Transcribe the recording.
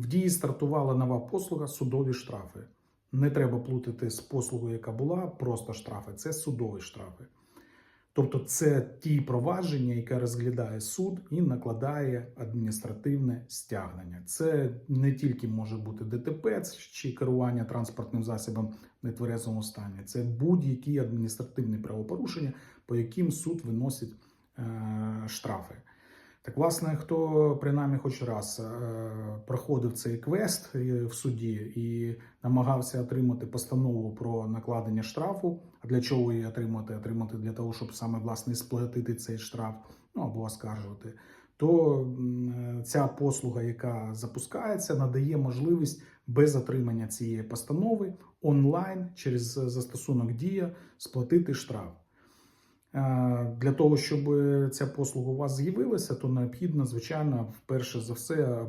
В дії стартувала нова послуга судові штрафи. Не треба плутати з послугою, яка була, просто штрафи. Це судові штрафи. Тобто, це ті провадження, яке розглядає суд і накладає адміністративне стягнення. Це не тільки може бути ДТП чи керування транспортним засобом в нетверезому стані, це будь-які адміністративні правопорушення, по яким суд виносить е, штрафи. Так, власне, хто принаймні хоч раз е, проходив цей квест е, в суді і намагався отримати постанову про накладення штрафу. А для чого її отримати? Отримати для того, щоб саме власне сплатити цей штраф, ну або оскаржувати. То м, ця послуга, яка запускається, надає можливість без отримання цієї постанови онлайн через застосунок Дія сплатити штраф. Е, Для того, щоб ця послуга у вас з'явилася, то необхідно, звичайно, вперше за все